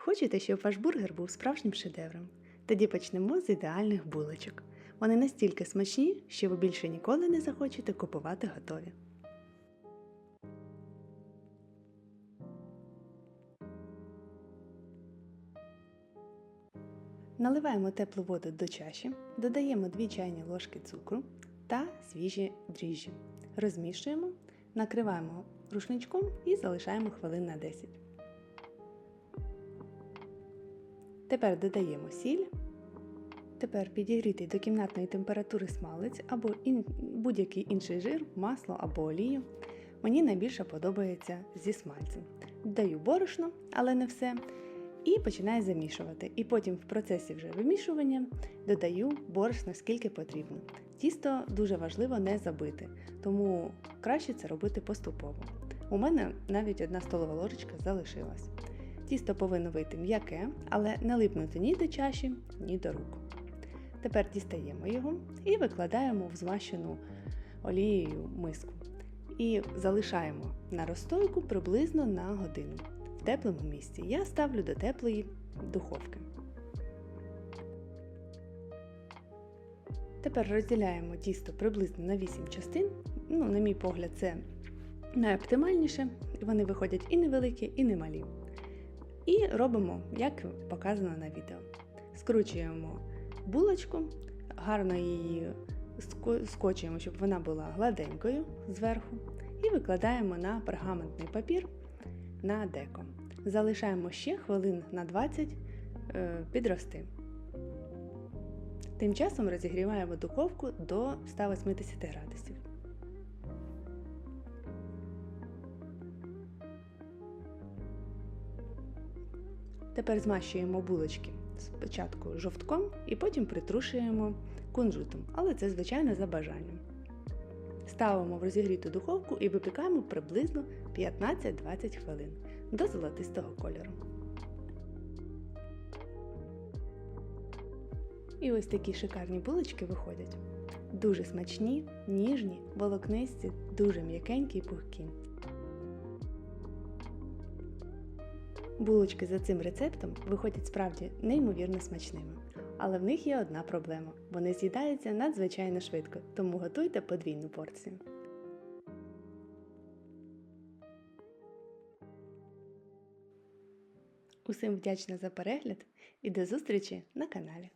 Хочете, щоб ваш бургер був справжнім шедевром? Тоді почнемо з ідеальних булочок. Вони настільки смачні, що ви більше ніколи не захочете купувати готові. Наливаємо теплу воду до чаші, додаємо 2 чайні ложки цукру та свіжі дріжджі. Розмішуємо, накриваємо рушничком і залишаємо хвилин на 10. Тепер додаємо сіль. Тепер підігрітий до кімнатної температури смалець або будь-який інший жир, масло або олію. Мені найбільше подобається зі смальцем. Додаю борошно, але не все. І починаю замішувати. І потім в процесі вже вимішування додаю борошно скільки потрібно. Тісто дуже важливо не забити, тому краще це робити поступово. У мене навіть одна столова ложечка залишилась. Тісто повинно вийти м'яке, але не липнути ні до чаші, ні до рук. Тепер дістаємо його і викладаємо в змащену олією миску. І залишаємо на розстойку приблизно на годину. В теплому місці я ставлю до теплої духовки. Тепер розділяємо тісто приблизно на 8 частин. Ну, на мій погляд, це найоптимальніше. Вони виходять і невеликі, і немалі. І робимо, як показано на відео. Скручуємо булочку, гарно її скочуємо, щоб вона була гладенькою зверху, і викладаємо на пергаментний папір на деко. Залишаємо ще хвилин на 20 е, підрости. Тим часом розігріваємо духовку до 180 градусів. Тепер змащуємо булочки спочатку жовтком і потім притрушуємо кунжутом, але це, звичайно, за бажанням. Ставимо в розігріту духовку і випікаємо приблизно 15-20 хвилин до золотистого кольору. І ось такі шикарні булочки виходять. Дуже смачні, ніжні, волокнисті, дуже м'якенькі і пухкі. Булочки за цим рецептом виходять справді неймовірно смачними. Але в них є одна проблема: вони з'їдаються надзвичайно швидко, тому готуйте подвійну порцію. Усім вдячна за перегляд і до зустрічі на каналі.